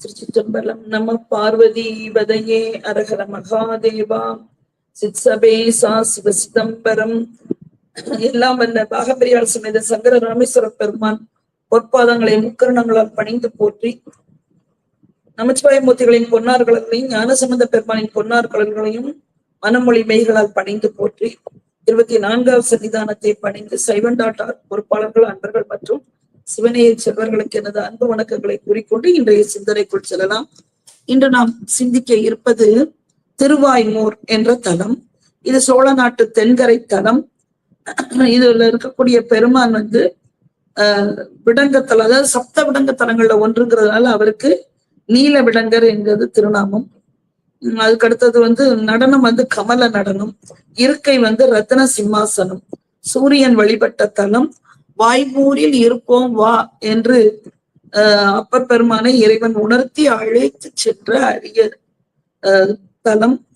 திருச்சிற்றம்பலம் நம பார்வதி வதையே அரகர மகாதேவா. சித்சபேசா சிவ சிதம்பரம். எல்லாம் வந்த பாகபெரியார் சமேத சங்கர ராமேஸ்வர பெருமான் பொற்பாதங்களை முக்கரணங்களால் பணிந்து போற்றி நமச்சிவாய மூர்த்திகளின் பொன்னார் கலர்களையும் ஞானசம்பந்த பெருமானின் பொன்னார் கலர்களையும் மனமொழி மெய்களால் பணிந்து போற்றி இருபத்தி நான்காவது சன்னிதானத்தை பணிந்து சைவண்டாட்டார் பொறுப்பாளர்கள் அன்பர்கள் மற்றும் சிவனையை செல்வர்களுக்கு எனது அன்பு வணக்கங்களை கூறிக்கொண்டு இன்றைய சிந்தனைக்குள் செல்லலாம். இன்று நாம் சிந்திக்க இருப்பது திருவாய்மூர் என்ற தலம். இது சோழ நாட்டு தென்கரை தலம். இதுல இருக்கக்கூடிய பெருமான் வந்து ஆஹ் விடங்கத்தலம் அதாவது சப்த விடங்க தலங்கள்ல ஒன்றுங்கிறதுனால அவருக்கு நீல விடங்கர் என்கிறது திருநாமம். அதுக்கு அடுத்தது வந்து நடனம் வந்து கமல நடனம். இருக்கை வந்து ரத்ன சிம்மாசனம். சூரியன் வழிபட்ட தலம். வாய்மூரில் இருப்போம் வா என்று அப்பர் பெருமானை இறைவன் உணர்த்தி அழைத்து சென்ற அரிய ஆஹ் தலம்.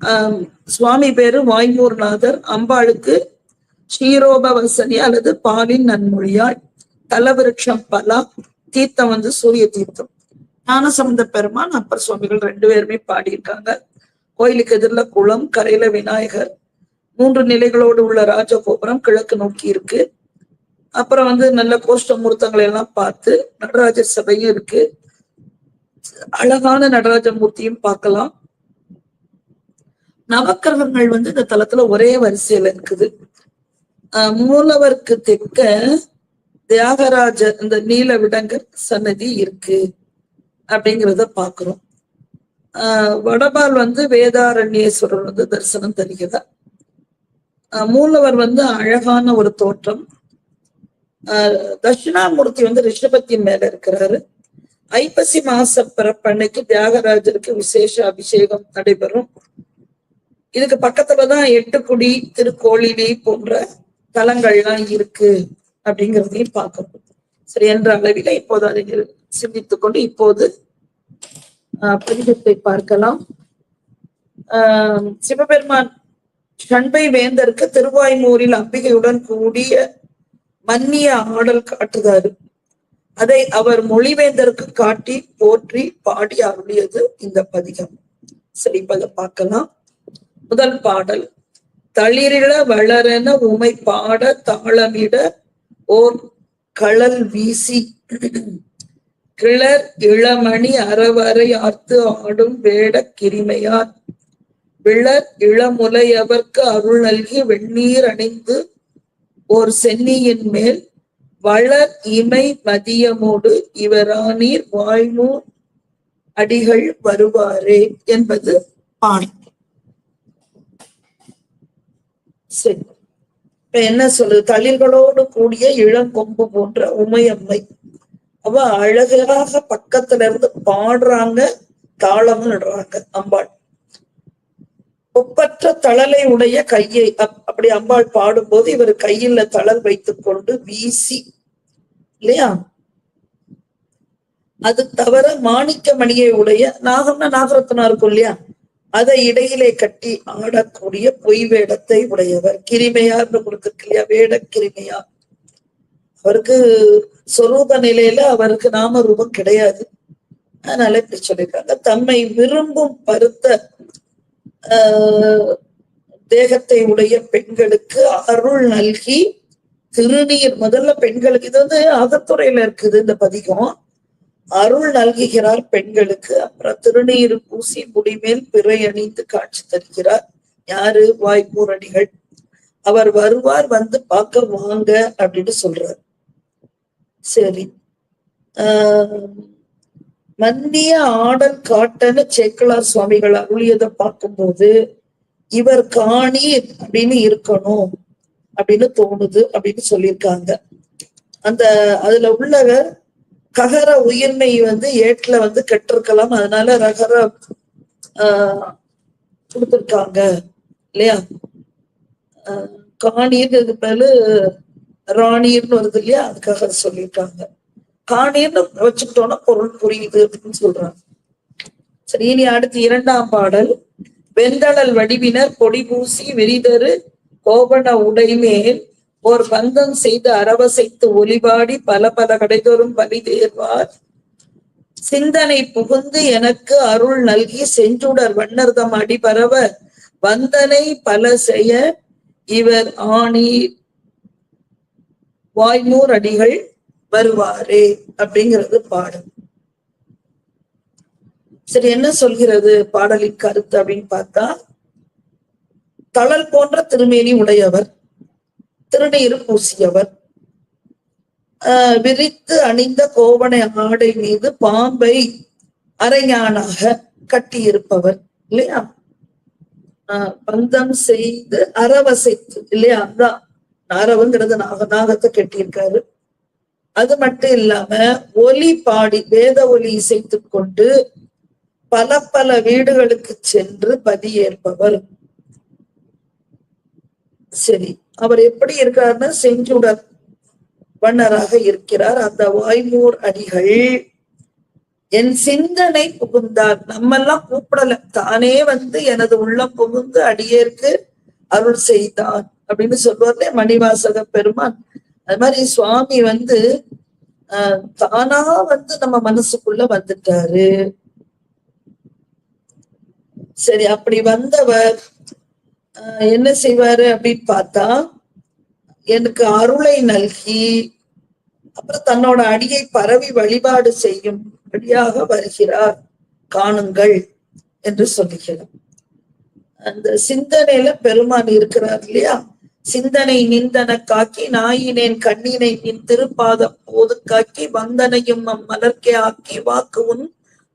ஆஹ் சுவாமி பேரு வாய்மூர்நாதர். அம்பாளுக்கு ஸ்ரீரோபவசனி அல்லது பாலின் நன்மொழியாள் தலவிருட்சம் பலா தீர்த்தம் வந்து சூரிய தீர்த்தம். ஞானசம்பந்த பெருமான் அப்பர் சுவாமிகள் ரெண்டு பேருமே பாடியிருக்காங்க. கோயிலுக்கு எதிரில் குளம் கரையில விநாயகர். மூன்று நிலைகளோடு உள்ள ராஜகோபுரம் கிழக்கு நோக்கி இருக்கு. அப்புறம் வந்து நல்ல கோஷ்ட மூர்த்தங்களை எல்லாம் பார்த்து நடராஜர் சபையும் இருக்கு. அழகான நடராஜ மூர்த்தியும் பார்க்கலாம். நவக்கிரகங்கள் வந்து இந்த தலத்துல ஒரே வரிசையில இருக்குது. ஆஹ் மூலவருக்கு தெற்க தியாகராஜர் இந்த நீல விடங்கர் சன்னதி இருக்கு அப்படிங்கிறத பாக்குறோம் ஆஹ் வடபால் வந்து வேதாரண்யேஸ்வரர் வந்து தரிசனம் தருகிறார். மூலவர் வந்து அழகான ஒரு தோற்றம். தட்சிணாமூர்த்தி வந்து ரிஷபத்தின் மேல இருக்கிறாரு. ஐப்பசி மாச பிறப்பன்னைக்கு தியாகராஜருக்கு விசேஷ அபிஷேகம் நடைபெறும். இதுக்கு பக்கத்துலதான் எட்டுக்குடி திருக்கோளிலி போன்ற தலங்கள்லாம் இருக்கு அப்படிங்கிறதையும் பார்க்கணும். சரி என்ற அளவில இப்போது அறிஞர் சிந்தித்துக் கொண்டு இப்போது ஆஹ் பதிகத்தை பார்க்கலாம். ஆஹ் சிவபெருமான் சண்பை வேந்தருக்கு திருவாய்மூரில் அம்பிகையுடன் கூடிய மன்னிய ஆடல் காட்டுகிறாரு அதை அவர் மொழிவேந்தருக்கு காட்டி போற்றி பாடி அருளியது இந்த பதிகம். சரி இப்ப அதை பார்க்கலாம். முதல் பாடல். தளிரில வளரென உமை பாட தாளமிட ஓர் களல் வீசி. கிளர் இளமணி அறவரை ஆர்த்து ஆடும் வேட கிரிமையார். விளர் இளமுலையவர்க்கு அருள் நல்கி வெந்நீர் அணிந்து ஓர் சென்னியின் மேல் வளர் இமை மதியமோடு இவரானீர் வாய்மூ அடிகள் வருவாரே என்பது பாணி. சரி. இப்ப என்ன சொல்லு தளிர்களோடு கூடிய இளங்கொம்பு போன்ற உமையம்மை. அவ அழகாக பக்கத்துல இருந்து பாடுறாங்க தாளமும் நடுறாங்க அம்பாள். ஒப்பற்ற தளலை உடைய கையை அப்படி அம்பாள் பாடும்போது இவர் கையில தளல் வைத்துக் கொண்டு வீசி இல்லையா? அது தவிர மாணிக்க மணியை உடைய நாகம்னா நாகரத்னா இருக்கும் இல்லையா? அதை இடையிலே கட்டி ஆடக்கூடிய பொய் வேடத்தை உடையவர் கிரிமையார்னு கொடுத்திருக்கு இல்லையா? வேட கிரிமையார் அவருக்கு சொரூப நிலையில அவருக்கு நாம ரூபம் கிடையாது. அதனால இப்படி சொல்லியிருக்காங்க. தம்மை விரும்பும் பருத்த தேகத்தை உடைய பெண்களுக்கு அருள் நல்கி திருநீர் முதல்ல பெண்களுக்கு இது வந்து அகத்துறையில இருக்குது இந்த பதிகம். அருள் நல்குகிறார் பெண்களுக்கு அப்புறம் திருநீர் பூசி முடிமேல் பிறை அணிந்து காட்சி தருகிறார். யாரு? வாய்ப்பூரணிகள் அவர் வருவார் வந்து பார்க்க வாங்க அப்படின்னு சொல்றார். சரி. ஆஹ் மன்னிய ஆடல் காட்டன சேக்கலார் சுவாமிகள் அருளியதை பார்க்கும்போது இவர் காணி அப்படின்னு இருக்கணும் அப்படின்னு தோணுது அப்படின்னு சொல்லியிருக்காங்க. அந்த அதுல உள்ளவர் ககர உயிர்மை வந்து ஏட்டுல வந்து கெட்டிருக்கலாம். அதனால ரகர ஆஹ் கொடுத்திருக்காங்க. இல்லையா? ஆஹ் காணீர்னு ராணின்னு வருது இல்லையா? அதுக்காக சொல்லியிருக்காங்க. காணின்னு வச்சுக்கிட்டோம்னா பொருள் புரியுது அப்படின்னு சொல்றாங்க. சரி இனி அடுத்து இரண்டாம் பாடல். வெந்தளல் வடிவினர் கொடி பூசி விரிதரு கோபண உடைமேல் ஓர் பந்தம் செய்து அரவசைத்து ஒளிபாடி பல பல கடைதோறும் பலி தேர்வார். சிந்தனை புகுந்து எனக்கு அருள் நல்கி செஞ்சுடர் வண்ணர்தம் அடிபரவ வந்தனை பல செய்ய இவர் ஆணி வாய்மூர் அடிகள் வருவாரே அப்படிங்கிறது பாடல். சரி என்ன சொல்கிறது பாடலின் கருத்து அப்படின்னு பார்த்தா தளல் போன்ற திருமேனி உடையவர் திருநீர் பூசியவர் ஆஹ் விரித்து அணிந்த கோவண ஆடை மீது பாம்பை அரைஞானாக கட்டியிருப்பவர் இல்லையா? ஆஹ் பந்தம் செய்து அறவசைத்து இல்லையா? அதான் நாரவங்கிறது நாக நாகத்தை கட்டியிருக்காரு. அது மட்டும் இல்லாம ஒலி பாடி வேத ஒலி இசைத்துக் கொண்டு பல பல வீடுகளுக்கு சென்று பதியேற்பவர் சரி அவர் எப்படி இருக்காருன்னா செஞ்சுடர் வண்ணராக இருக்கிறார். அந்த வாய்மூர் அடிகள் என் சிந்தனை புகுந்தார். நம்மெல்லாம் கூப்பிடல. தானே வந்து எனது உள்ளம் புகுந்து அடியேற்கு அருள் செய்தான் அப்படின்னு சொல்வார்லே மணிவாசக பெருமான். அது மாதிரி சுவாமி வந்து ஆஹ் தானா வந்து நம்ம மனசுக்குள்ள வந்துட்டாரு. சரி அப்படி வந்தவர் என்ன செய்வாரு அப்படின்னு பார்த்தா எனக்கு அருளை நல்கி அப்புறம் தன்னோட அடியை பரவி வழிபாடு செய்யும் வழியாக வருகிறார். காணுங்கள் என்று சொல்லுகிறார். அந்த சிந்தனையில பெருமான் இருக்கிறார் இல்லையா? சிந்தனை நிந்தன காக்கி நாயினேன் கண்ணினை நின் திருப்பாதம் போது காக்கி வந்தனையும் நம் மலர்க்கே ஆக்கி வாக்கு உன்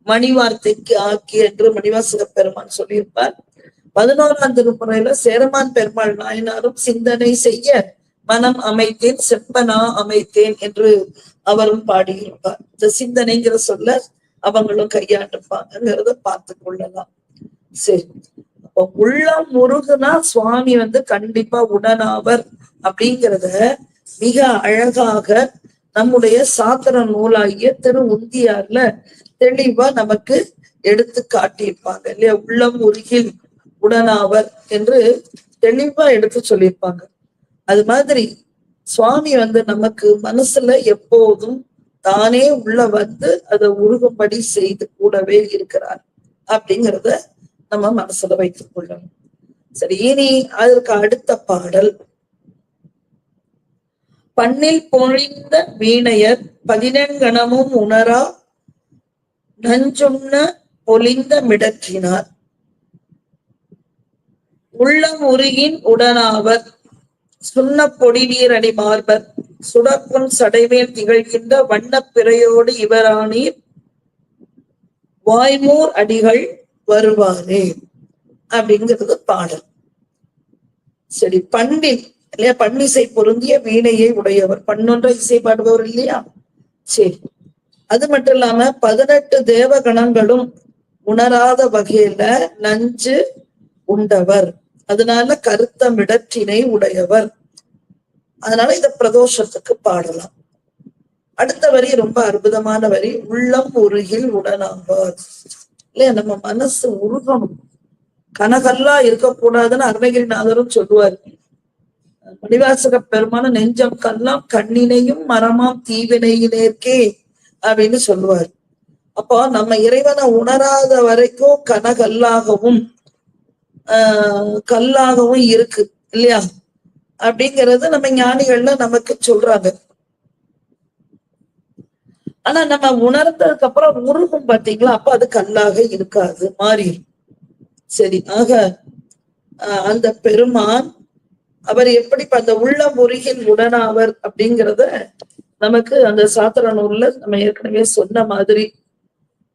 மணிவார்த்தைக்கு ஆக்கி என்று மணிவாசக பெருமான் சொல்லியிருப்பார். பதினோராம் திருமுறையில சேரமான் பெருமாள் நாயனாரும் சிந்தனை செய்ய மனம் அமைத்தேன் செப்பனா அமைத்தேன் என்று அவரும் பாடியிருப்பார். இந்த சிந்தனைங்கிற சொல்ல அவங்களும் கையாண்டுப்பாங்கிறத பார்த்து கொள்ளலாம். சரி. அப்ப உள்ளம் முருகுனா சுவாமி வந்து கண்டிப்பா உடனாவர் அப்படிங்கிறத மிக அழகாக நம்முடைய சாத்திர நூலாகிய திரு உந்தியார்ல தெளிவா நமக்கு எடுத்து காட்டியிருப்பாங்க இல்லையா? உள்ளம் உருகில் உடனாவர் என்று தெளிவா எடுத்து சொல்லியிருப்பாங்க. அது மாதிரி சுவாமி வந்து நமக்கு மனசுல எப்போதும் தானே உள்ள வந்து அதை உருகும்படி செய்து கூடவே இருக்கிறார் அப்படிங்கிறத நம்ம மனசுல வைத்துக் கொள்ளணும். சரி இனி அதற்கு அடுத்த பாடல். பண்ணில் பொழிந்த வீணையர் பதினெண்கணமும் உணரா நஞ்சுண்ண பொலிந்த மிடற்றினார். உள்ளம் உருகின் உடனாவர் சுண்ண பொடி நீரடி மார்பர் சுடப்புண் சடைமேல் திகழ்கின்ற வண்ணப் பிறையோடு இவரானீர். வாய்மூர் அடிகள் வருவாரே அப்படிங்கிறது பாடல். சரி பண்ணி இல்லையா? பன்னிசை பொருந்திய வீணையை உடையவர். பண்ணொன்ற இசை பாடுபவர் இல்லையா? சரி. அது மட்டும் இல்லாம பதினெட்டு தேவகணங்களும் உணராத வகையில நஞ்சு உண்டவர். அதனால கருத்த மிடற்றினை உடையவர். அதனால இந்த பிரதோஷத்துக்கு பாடலாம். அடுத்த வரி ரொம்ப அற்புதமான வரி. உள்ளம் உருகில் உடனாவார். இல்லையா நம்ம மனசு உருகணும். கனகல்லா இருக்கக்கூடாதுன்னு அருணகிரிநாதரும் சொல்லுவார். மணிவாசக பெருமான நெஞ்சம் கல்லாம் கண்ணினையும் மரமாம் தீவினையினேற்கே அப்படின்னு சொல்லுவார். அப்போ நம்ம இறைவனை உணராத வரைக்கும் கனகல்லாகவும் ஆஹ் கல்லாகவும் இருக்கு இல்லையா? அப்படிங்கறது நம்ம ஞானிகள்ல நமக்கு சொல்றாங்க. ஆனா நம்ம உணர்ந்ததுக்கு அப்புறம் உருகும் பாத்தீங்களா அப்ப அது கல்லாக இருக்காது மாறிடும் சரி ஆக ஆஹ் அந்த பெருமான் அவர் எப்படி அந்த உள்ள முருகின் உடனாவர் அப்படிங்கிறத நமக்கு அந்த சாத்திர நூல்ல நம்ம ஏற்கனவே சொன்ன மாதிரி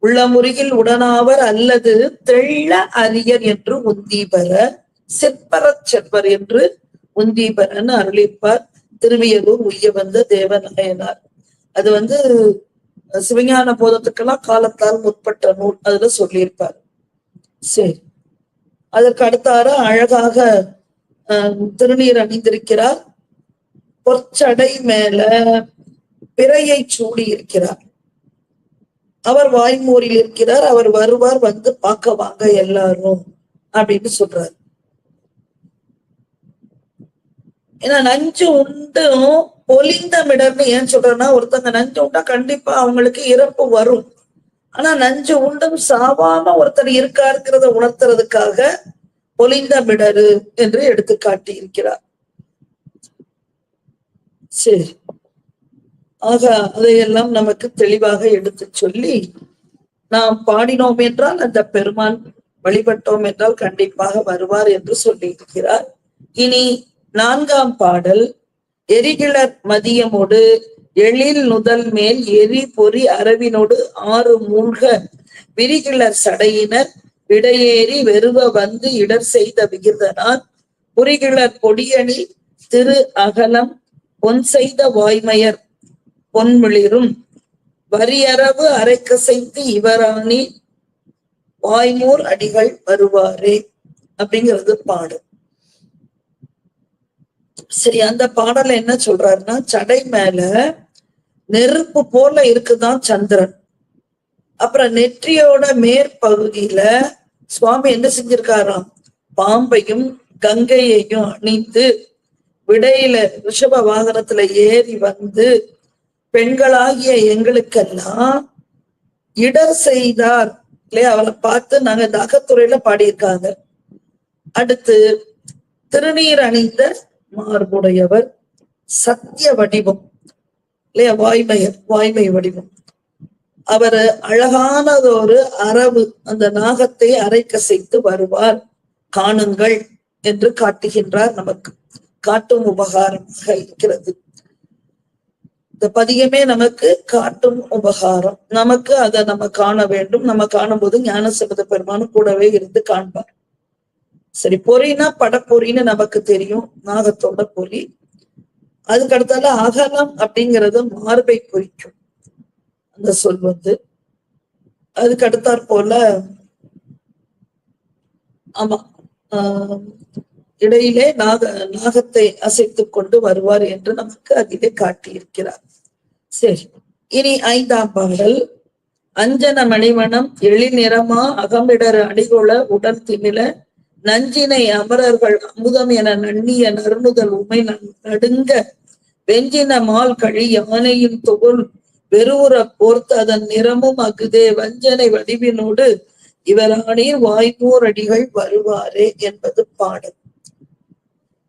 உள்ள முருகில் உடனாவர் அல்லது தெள்ள அரியர் என்று உந்தீபர செற்பர செற்பர் என்று உந்தீபரன்னு அருளிப்பார். திருவியலூர் உய்ய வந்த தேவநாயனார். அது வந்து சிவஞான போதத்துக்கெல்லாம் காலத்தால் முற்பட்ட நூல் அதுல சொல்லியிருப்பார். சரி. அதற்கு அடுத்தார அழகாக அஹ், திருநீர் அணிந்திருக்கிறார். பொற்சடை மேல பிறையை சூடி இருக்கிறார் அவர் வாய்மூரில் இருக்கிறார் அவர் வருவார் வந்து பார்க்க வாங்க எல்லாரும் அப்படின்னு சொல்றாரு. ஏன்னா நஞ்சு உண்டும் பொலிந்தமிடம்னு ஏன் சொல்றேன்னா ஒருத்தங்க நஞ்சு உண்டா கண்டிப்பா அவங்களுக்கு இறப்பு வரும். ஆனா நஞ்சு உண்டும் சாவாம ஒருத்தர் இருக்காருங்கிறத உணர்த்துறதுக்காக பொலிந்தமிடரு என்று எடுத்து காட்டி இருக்கிறார். சரி. ஆக அதையெல்லாம் நமக்கு தெளிவாக எடுத்து சொல்லி நாம் பாடினோம் என்றால் அந்த பெருமான் வழிபட்டோம் என்றால் கண்டிப்பாக வருவார் என்று சொல்லி இருக்கிறார் இனி நான்காம் பாடல். எரிகிளர் மதியமோடு எழில் நுதல் மேல் எரி பொறி அரவினோடு ஆறு மூழ்க. விரிகிளர் சடையினர் விடையேறி வெறுவ வந்து இடர் செய்த விகிர்தனார். புரிகிளர் கொடியணி திரு அகலம் பொன் செய்த வாய்மையர் பொன்மிளிரும். வரியரவு அரைக்கசைத்து இவராணி வாய்மூர் அடிகள் வருவாரே. அப்படிங்கிறது பாடு சரி அந்த பாடல என்ன சொல்றாருன்னா சடை மேல நெருப்பு போல இருக்குதான் சந்திரன். அப்புறம் நெற்றியோட மேற்பகுதியில சுவாமி என்ன செஞ்சிருக்காராம்? பாம்பையும் கங்கையையும் அணிந்து விடையில ரிஷப வாகனத்துல ஏறி வந்து பெண்களாகிய எங்களுக்கெல்லாம் இடர் செய்தார். இல்லையா? அவளை பார்த்து நாங்க இந்த அகத்துறையில பாடியிருக்காங்க. அடுத்து திருநீர் அணிந்த மார்புடையவர் சத்திய வடிவம் இல்லையா? வாய்மையர் வாய்மை வடிவம். அவர் அழகானதொரு அரவு அந்த நாகத்தை அரைக்கசைத்து வருவார். காணுங்கள் என்று காட்டுகின்றார் நமக்கு. காட்டும் உபகாரமாக இருக்கிறது. இந்த பதியமே நமக்கு காட்டும் உபகாரம். நமக்கு அதை நம்ம காண வேண்டும். நம்ம காணும்போது ஞான ஞானசபத பெருமானும் கூடவே இருந்து காண்பார். சரி பொறினா படப்பொறின்னு நமக்கு தெரியும். நாகத்தோட பொறி. அதுக்கு அடுத்தால அகலம் அப்படிங்கறது மார்பை குறிக்கும் அந்த சொல் வந்து. அதுக்கு அடுத்தாற் போல ஆமா ஆஹ் இடையிலே நாக நாகத்தை அசைத்துக் கொண்டு வருவார் என்று நமக்கு அதிலே காட்டியிருக்கிறார். சரி இனி ஐந்தாம் பாடல். அஞ்சன மணிமணம் மணிவனம் எழிநிறமா அகமிடர் அடிகொள உடல் திமில நஞ்சினை அமரர்கள் அமுதம் என நன்னிய நறுமுதல் உமை நடுங்க. வெஞ்சின மால் கழி யானையின் தொகுல் வெறுவுற போர்த்து அதன் நிறமும் அகுதே வஞ்சனை வடிவினோடு இவரானீர் வாய்மூர் அடிகள் வருவாரே என்பது பாடல்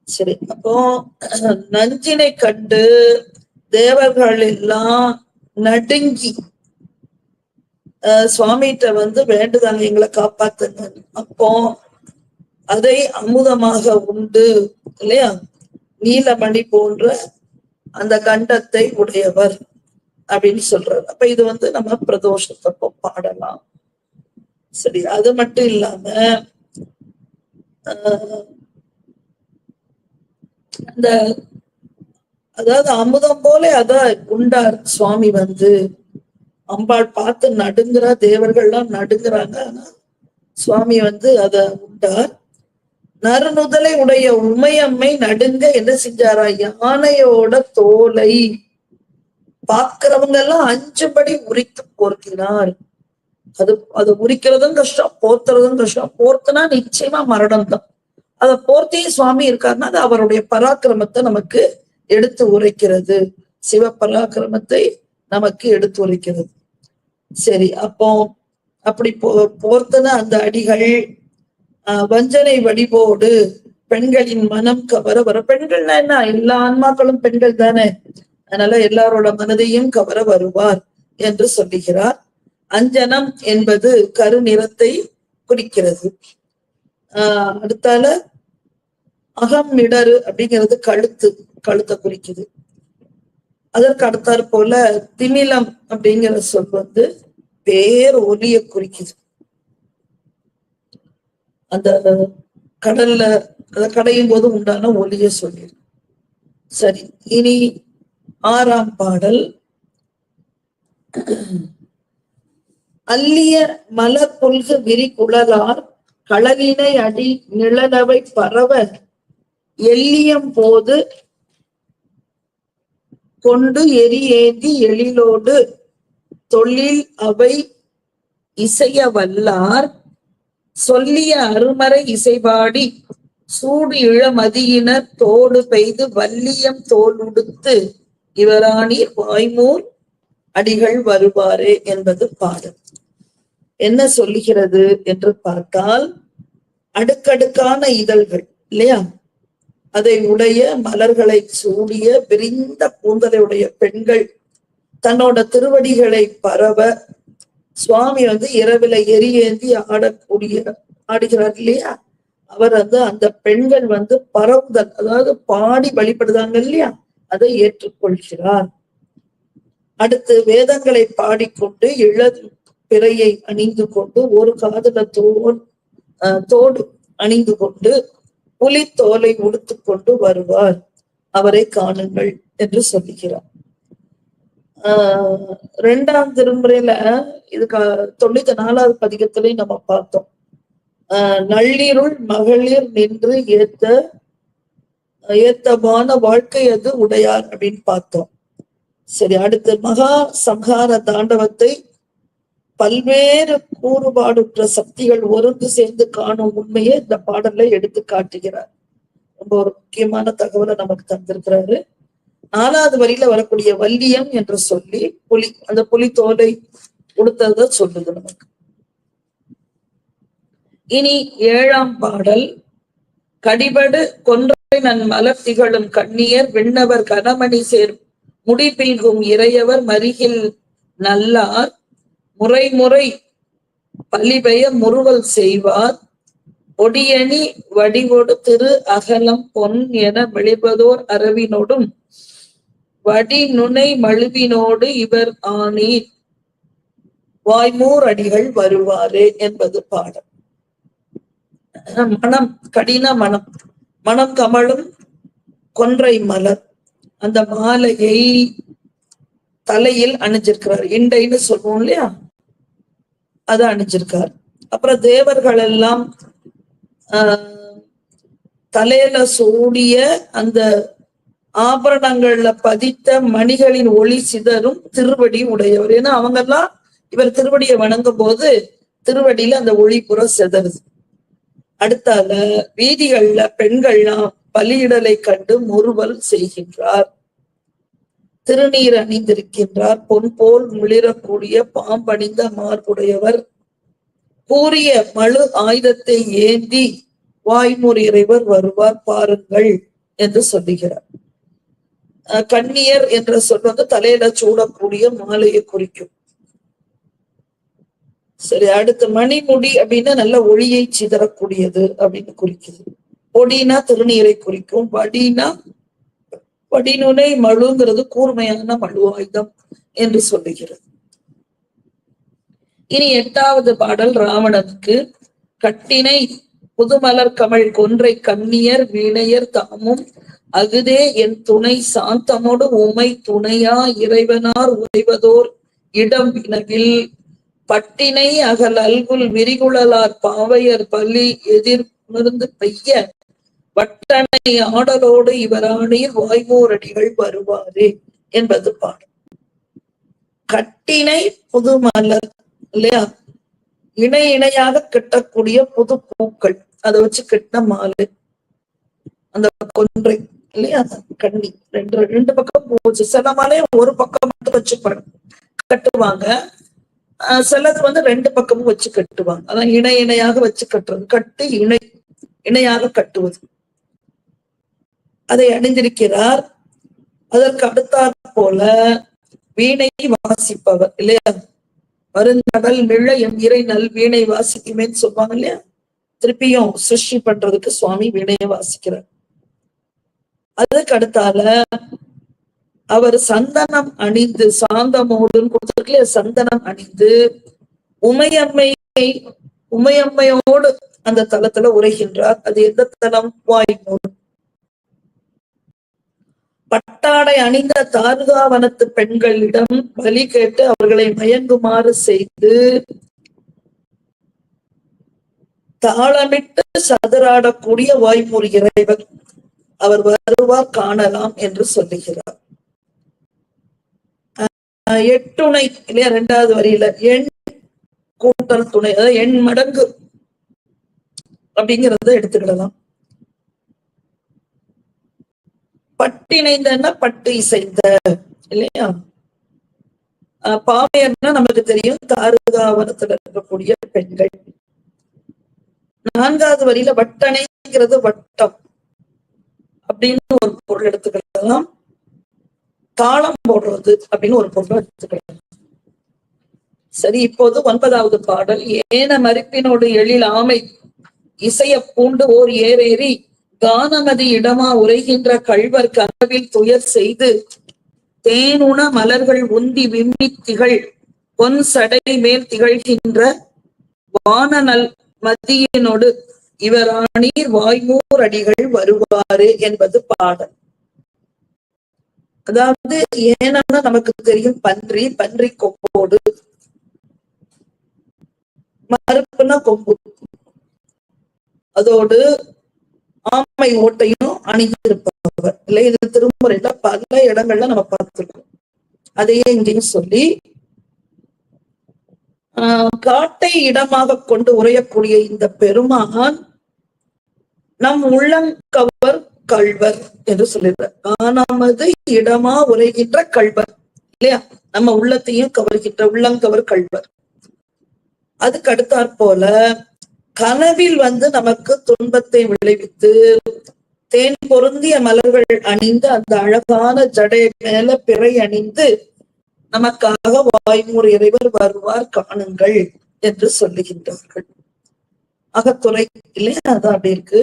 சரி அப்போ நஞ்சினை கண்டு தேவர்கள் எல்லாம் நடுங்கி சுவாமிகிட்ட வந்து வேண்டுதாங்க எங்களை காப்பாத்துங்க அப்போ அதை அமுதமாக உண்டு இல்லையா? நீலமணி போன்ற அந்த கண்டத்தை உடையவர் அப்படின்னு சொல்றாரு. அப்ப இது வந்து நம்ம பிரதோஷத்தப்போ பாடலாம். சரி அது மட்டும் இல்லாம அந்த அதாவது அமுதம் போல அதான் குண்டார் சுவாமி வந்து. அம்பாள் பார்த்து நடுங்குறா தேவர்கள்லாம் நடுங்குறாங்க. ஆனா சுவாமி வந்து அத உண்டார். நறுநுதலை உடைய உண்மையம்மை நடுங்க என்ன செஞ்சாரா யானையோட தோலை. பார்க்கிறவங்க எல்லாம் அஞ்சு படி உரித்து போர்த்தினார். அது அது உரிக்கிறதும் கஷ்டம் போர்த்துறதும் கஷ்டம். போர்த்தனா நிச்சயமா மரணம் தான். அதை போர்த்தியும் சுவாமி இருக்காருன்னா அது அவருடைய பராக்கிரமத்தை நமக்கு எடுத்து உரைக்கிறது. சிவ பராக்கிரமத்தை நமக்கு எடுத்து உரைக்கிறது. சரி அப்போ அப்படி போ போர்த்தன அந்த அடிகள் வஞ்சனை வடிவோடு பெண்களின் மனம் கவர வர பெண்கள்னா என்ன? எல்லா ஆன்மாக்களும் பெண்கள் தானே. அதனால எல்லாரோட மனதையும் கவர வருவார் என்று சொல்லுகிறார். அஞ்சனம் என்பது கருநிறத்தை குறிக்கிறது. ஆஹ் அடுத்தால அகம் மிடரு அப்படிங்கிறது கழுத்து கழுத்தை குறிக்குது. அதற்கு அடுத்தாற் போல திமிலம் அப்படிங்கிற சொல் வந்து பேர் ஒலிய குறிக்குது. அந்த கடல்ல அதை கடையும் போது உண்டான ஒளிய சொல்லிரு. சரி இனி ஆறாம் பாடல். அல்லிய மலர் புல்கு விரி குழலார் களலினை அடி நிழலவை பரவ எல்லியம் போது கொண்டு எரி ஏந்தி எழிலோடு தொழில் அவை இசைய வல்லார் சொல்லிய அருமறை இசைபாடி சூடு இளமதியினர் தோடு பெய்து வல்லியம் தோல் உடுத்து இவராணி வாய்மூர் அடிகள் வருவாரே என்பது பாடல். என்ன சொல்லுகிறது என்று பார்த்தால் அடுக்கடுக்கான இதழ்கள் இல்லையா? அதை உடைய மலர்களை சூடிய விரிந்த கூந்தலை உடைய பெண்கள் தன்னோட திருவடிகளை பரவ சுவாமி வந்து இரவில ஏந்தி ஆடக்கூடிய ஆடுகிறார் இல்லையா? அவர் வந்து அந்த பெண்கள் வந்து பரவுதல் அதாவது பாடி வழிபடுதாங்க இல்லையா? அதை ஏற்றுக்கொள்கிறார். அடுத்து வேதங்களை பாடிக்கொண்டு இளது பிறையை அணிந்து கொண்டு ஒரு காதல தோல் தோடு அணிந்து கொண்டு புலித்தோலை உடுத்துக்கொண்டு வருவார். அவரை காணுங்கள் என்று சொல்லுகிறார். ஆஹ் ரெண்டாம் திருமுறையில இதுக்கு தொண்ணூத்தி நாலாவது பதிகத்திலையும் நம்ம பார்த்தோம். ஆஹ் நள்ளிருள் மகளிர் நின்று ஏத்த ஏத்தமான வாழ்க்கை அது உடையார் அப்படின்னு பார்த்தோம். சரி அடுத்து மகா சம்ஹார தாண்டவத்தை பல்வேறு கூறுபாடுற்ற சக்திகள் ஒருங்கு சேர்ந்து காணும் உண்மையை இந்த பாடல்ல எடுத்து காட்டுகிறார். ரொம்ப ஒரு முக்கியமான தகவலை நமக்கு தந்திருக்கிறாரு. நாலாவது வரியில வரக்கூடிய வல்லியம் என்று சொல்லி புலி அந்த புலி தோலை கொடுத்தத சொல்லுது நமக்கு. இனி ஏழாம் பாடல் கடிபடு கொன்றை நன் மலர் திகழும் கண்ணியர் விண்ணவர் கனமணி சேர் முடிபில்கும் இறையவர் மருகில் நல்லார் முறை முறை பலிபெய முறுவல் செய்வார். ஒடியணி வடிவொடு திரு அகலம் பொன் என வெளிபதோர் அரவினோடும் வடி நுனை மழுவினோடு இவர் ஆனீர். வாய்மூர் அடிகள் வருவாரே என்பது பாடம். மனம் கடின மனம். மனம் கமழும் கொன்றை மலர். அந்த மாலையை தலையில் அணிஞ்சிருக்கிறார். இண்டைன்னு சொல்லுவோம் இல்லையா? அதை அணிஞ்சிருக்கார். அப்புறம் தேவர்கள் எல்லாம் ஆஹ் தலையில சூடிய அந்த ஆபரணங்கள்ல பதித்த மணிகளின் ஒளி சிதறும் திருவடி உடையவர். ஏன்னா அவங்க எல்லாம் இவர் திருவடியை வணங்கும் போது திருவடியில அந்த ஒளி புற சிதறுது. அடுத்தால வீதிகள்ல பெண்கள்லாம் பலியிடலை கண்டு முறுவல் செய்கின்றார். திருநீர் அணிந்திருக்கின்றார். பொன் போல் மிளிரக்கூடிய பாம்பணிந்த மார்புடையவர். கூறிய மழு ஆயுதத்தை ஏந்தி வாய்மூர் இறைவர் வருவார் பாருங்கள் என்று சொல்லுகிறார். கண்ணியர் என்ற சொல் வந்து தலையில சூடக்கூடிய மாலையை குறிக்கும். சரி அடுத்து மணிமுடி அப்படின்னா நல்ல ஒளியை சிதறக்கூடியது அப்படின்னு குறிக்குது. பொடினா திருநீரை குறிக்கும். வடினா வடிநுனை மழுங்கிறது கூர்மையான மழு ஆயுதம் என்று சொல்லுகிறது. இனி எட்டாவது பாடல் ராவணனுக்கு கட்டினை புதுமலர் கமழ் கொன்றை கண்ணியர் வீணையர் தாமும் அகுதே என் துணை சாந்தமோடு உமை துணையா இறைவனார் உறைவதோர் இடம் வினவில் பட்டினை அகல் அல்குல் விரிகுழலார் பாவையர் பலி எதிர்மிருந்து பெய்ய. வட்டனை ஆடலோடு இவரானீர் வாய்மூரடிகள் வருவாரே என்பது பாடல் கட்டினை புது மலர் இல்லையா? இணை இணையாக கட்டக்கூடிய புது பூக்கள் அதை வச்சு கிட்ட மாலை. அந்த கொன்றை. இல்லையா? கண்ணி. ரெண்டு ரெண்டு பக்கம் போச்சு. சில மாலையை ஒரு பக்கம் மட்டும் வச்சு கட்டுவாங்க. ஆஹ் சிலது வந்து ரெண்டு பக்கமும் வச்சு கட்டுவாங்க. அதான் இணை இணையாக வச்சு கட்டுறது. கட்டு இணை இணையாக கட்டுவது. அதை அணிந்திருக்கிறார். அதற்கு அடுத்தாற் போல வீணை வாசிப்பவர் இல்லையா? வருந்தடல் மிழ எம் இறை நல் வீணை வாசிக்குமேன்னு சொல்லுவாங்க இல்லையா? திருப்பியும் சிருஷ்டி பண்றதுக்கு சுவாமி வீணையை வாசிக்கிறார். அதுக்கு அடுத்தால அவர் சந்தனம் அணிந்து சாந்தமோடுன்னு கொடுத்துருக்கல சந்தனம் அணிந்து உமையம்மையை உமையம்மையோடு அந்த தலத்துல உரைகின்றார். அது எந்த தலம் வாய்மூல் பட்டாடை அணிந்த தார்காவனத்து பெண்களிடம் பலி கேட்டு அவர்களை மயங்குமாறு செய்து தாளமிட்டு சதுராடக்கூடிய வாய்மூல் இறைவர் அவர் வருவார் காணலாம் என்று சொல்லுகிறார். எட்டுணை இல்லையா இரண்டாவது வரியில எண் கூட்டல் துணை அதாவது எண் மடங்கு அப்படிங்கிறத எடுத்துக்கிடலாம். பட்டிணைந்தன்னா பட்டு இசைந்த இல்லையா? ஆஹ் பாவையர்னா நமக்கு தெரியும் தாருகாவனத்துல இருக்கக்கூடிய பெண்கள். நான்காவது வரியில வட்டணைங்கிறது வட்டம். அப்படின்னு ஒரு பொருள் எடுத்துக்கலாம் தாளம் போடுறது அப்படின்னு ஒரு பொருள் எடுத்துக்கலாம் சரி இப்போது ஒன்பதாவது பாடல். ஏன மறுப்பினோடு எழில் ஆமை இசைய பூண்டு ஓர் ஏறேறி கானமதி இடமா உரைகின்ற கழ்வர் கனவில் துயர் செய்து தேனுண மலர்கள் உந்தி விம்மி திகழ் பொன் சடை மேல் திகழ்கின்ற வானநல் மதியினோடு இவராணீர் வாய்மூர் அடிகள் வருவாரு என்பது பாடல். அதாவது ஏன்னா நமக்கு தெரியும் பன்றி பன்றி கொம்போடு மறுப்புனா கொம்பு. அதோடு ஆமை ஓட்டையும் அணிந்திருப்பவர். இல்லை இது திருமுறையில பல இடங்கள்ல நம்ம பார்த்திருக்கோம். அதையே இங்கேயும் சொல்லி ஆஹ் காட்டை இடமாக கொண்டு உரையக்கூடிய இந்த பெருமான் நம் உள்ளங்கவர் கல்வர் என்று சொல்லிடுற காணாமது இடமா உரைகின்ற கல்வர் இல்லையா? நம்ம உள்ளத்தையும் கவர்கின்ற உள்ளங்கவர் கல்வர் அதுக்கு அடுத்தாற் போல கனவில் வந்து நமக்கு துன்பத்தை விளைவித்து தேன் பொருந்திய மலர்கள் அணிந்து அந்த அழகான ஜடை மேல பிறை அணிந்து நமக்காக வாய்மூர் இறைவர் வருவார் காணுங்கள் என்று சொல்லுகின்றார்கள். அகத்துறை இல்லையா அது அப்படி இருக்கு.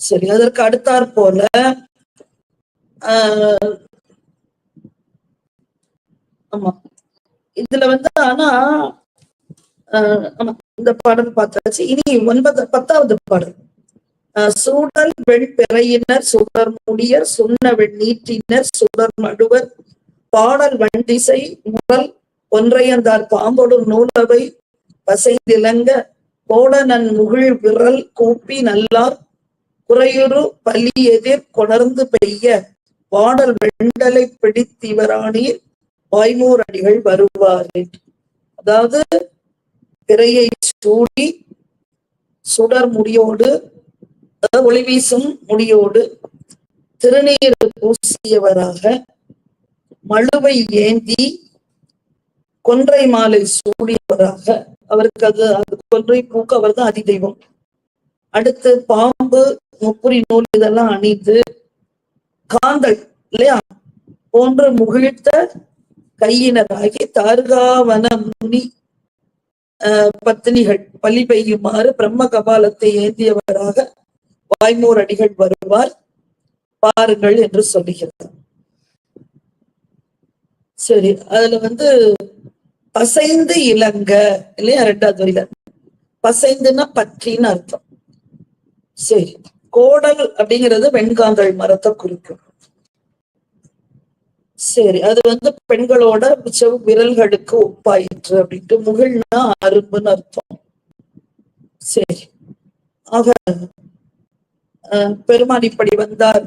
சரி அதற்கு அடுத்தாற் போல ஆஹ் ஆமா. இதுல வந்து ஆனா ஆஹ் ஆமா இந்த பாடல் பார்த்தாச்சு. இனி ஒன்பது பத்தாவது பாடல். ஆஹ் சூடல் வெண் பிறையினர் சுடர் முடியர் சுண்ண வெண் நீட்டினர் சுடர் நடுவர் பாடல் வண்டிசை முரல் ஒன்றையந்தார் பாம்பொடு நூலவை பசைந்திலங்க கோடநன் முகிழ் விரல் கூப்பி நல்லார் குறையுறு பலி எதிர் கொணர்ந்து பெய்ய. பாடல் வெண்டலை பிடித்திவரானீர் வாய்மூர் அடிகள் வருவாரே அதாவது திரையை சூடி சுடர் முடியோடு அதாவது ஒளி வீசும் முடியோடு திருநீர் பூசியவராக மழுவை ஏந்தி கொன்றை மாலை சூடியவராக அவருக்கு அது அது கொன்றை பூக்கு அவர் தான் அதிதெய்வம். அடுத்து பாம்பு முப்புரி நூல் இதெல்லாம் அணிந்து காந்தல் இல்லையா? போன்ற முகிழ்த்த கையினராகி தார்காவன முனி ஆஹ் பத்தினிகள் பலி பெய்யுமாறு பிரம்ம கபாலத்தை ஏந்தியவராக வாய்மூர் அடிகள் வருவார் பாருங்கள் என்று சொல்லுகிறார். சரி அதுல வந்து பசைந்து இலங்க இல்லையா ரெண்டாவது வரியில. பசைந்துன்னா பற்றின்னு அர்த்தம். சரி கோடல் அப்படிங்கிறது வெண்காந்தல் மரத்தை குறிக்கும். சரி அது வந்து பெண்களோட செவ் விரல்களுக்கு ஒப்பாயிற்று அப்படின்ட்டு முகிழ்னா அரும்புன்னு அர்த்தம். சரி ஆக பெருமான் இப்படி வந்தார்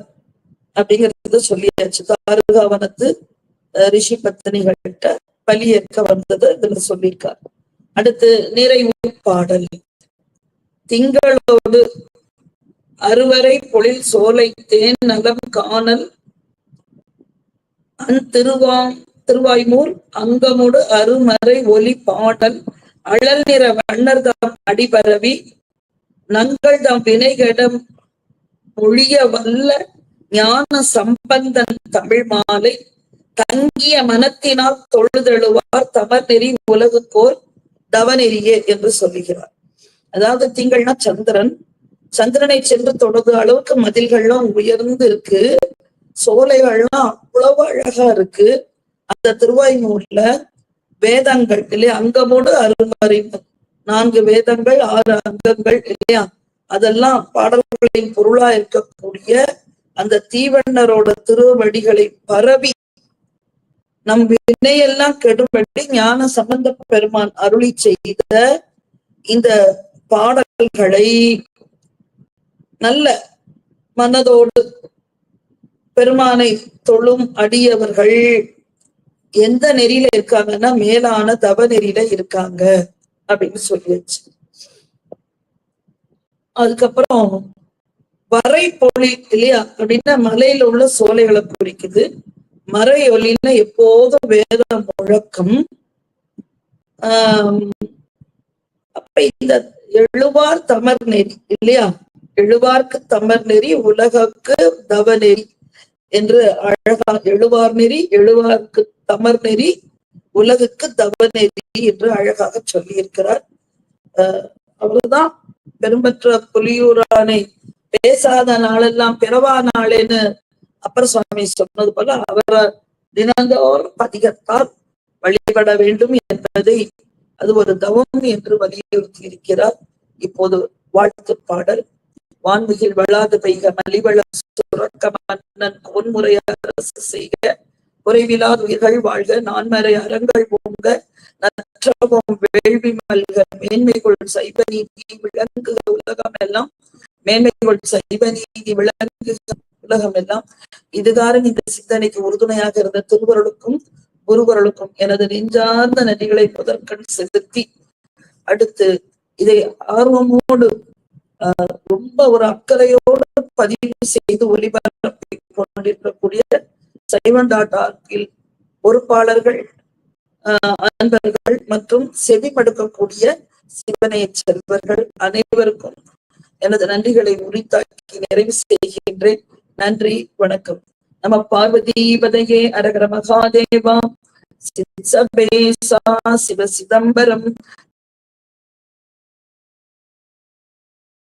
அப்படிங்கறது சொல்லியாச்சு. தாருகாவனத்து ரிஷி பத்தினிகள்கிட்ட பலியேற்க வந்தது இதுல சொல்லியிருக்கார். அடுத்து நிறைவு பாடல் திங்களோடு அறுவரை பொழில் சோலை தேன் நலம் காணல். அந் திருவாய்மூர் அங்கமுடு அருமறை ஒலி பாடல். அழல் நிற வண்ணர்தாம் அடிபரவி நங்கள் தாம் வினைகடம் ஒழிய வல்ல ஞான சம்பந்தன் தமிழ் மாலை. தங்கிய மனத்தினால் தொழுதழுவார் தமர் நெறி உலகுக்கோர் தவநெறியே என்று சொல்லுகிறார். அதாவது திங்கள்னா சந்திரன். சந்திரனை சென்று தொடுத அளவுக்கு மதில்கள்லாம் உயர்ந்து இருக்கு சோலைகள்லாம் அவ்வளவு அழகா இருக்கு. அந்த திருவாய்மூர்ல வேதங்கள் இல்லையா? அங்கமோடு அருமறிவு நான்கு வேதங்கள் ஆறு அங்கங்கள் இல்லையா? அதெல்லாம் பாடல்களின் பொருளா இருக்கக்கூடிய அந்த தீவண்ணரோட திருவடிகளை பரவி நம் வினையெல்லாம் கெடுபடி ஞான சம்பந்த பெருமான் அருளி செய்த இந்த பாடல்களை நல்ல மனதோடு பெருமானை தொழும் அடியவர்கள் எந்த நெறியில இருக்காங்கன்னா மேலான தவ நெறியில இருக்காங்க அப்படின்னு சொல்லியாச்சு. அதுக்கப்புறம் வரை பொழி இல்லையா அப்படின்னா மலையில உள்ள சோலைகளை குறிக்குது மறை ஒலின்னா எப்போதும் வேத முழக்கம். ஆஹ் அப்ப இந்த எழுவார் தமர் நெறி இல்லையா? எழுவார்க்கு தமர் நெறி உலகக்கு தவ நெறி என்று அழகா எழுவார் நெறி எழுவார்க்கு தமர் நெறி உலகுக்கு தவ நெறி என்று அழகாக சொல்லியிருக்கிறார். ஆஹ் அவர்தான் பெரும்பற்ற புலியூரானை பேசாத நாளெல்லாம் பிறவா நாளேன்னு அப்பர் சுவாமி சொன்னது போல அவர் தினந்தோறும் பதிகத்தால் வழிபட வேண்டும் என்பதை அது ஒரு தவம் என்று வலியுறுத்தி இருக்கிறார். இப்போது வாழ்த்து பாடல். வான்மிகில் வளாது பெய்க மலிவள சுரக்க மன்னன் அரசு செய்க. குறைவிலாத உயிர்கள் வாழ்க நான்மறை அறங்கள் போங்க நற்றவும் வேள்வி மல்க மேன்மைகள் சைவ நீதி விளங்குக உலகம் எல்லாம். மேன்மைகள் சைவ நீதி விளங்குக உலகம் எல்லாம் இதுகாரன் இந்த சிந்தனைக்கு உறுதுணையாக இருந்த திருவருளுக்கும் குருவருளுக்கும் எனது நெஞ்சார்ந்த நன்றிகளை முதற்கண் செலுத்தி அடுத்து இதை ஆர்வமோடு ரொம்ப ஒரு அக்கறையோடு பதிவு செய்து ஒளிபரப்பி கொண்டிருக்கக்கூடிய சைவன் டாட் ஆர்கில் பொறுப்பாளர்கள் அன்பர்கள் மற்றும் செவி செவிமடுக்கக்கூடிய சிவனைய செல்வர்கள் அனைவருக்கும் எனது நன்றிகளை உரித்தாக்கி நிறைவு செய்கின்றேன். நன்றி வணக்கம். நம பார்வதி பதையே அரகர மகாதேவா. சிவ சிதம்பரம்.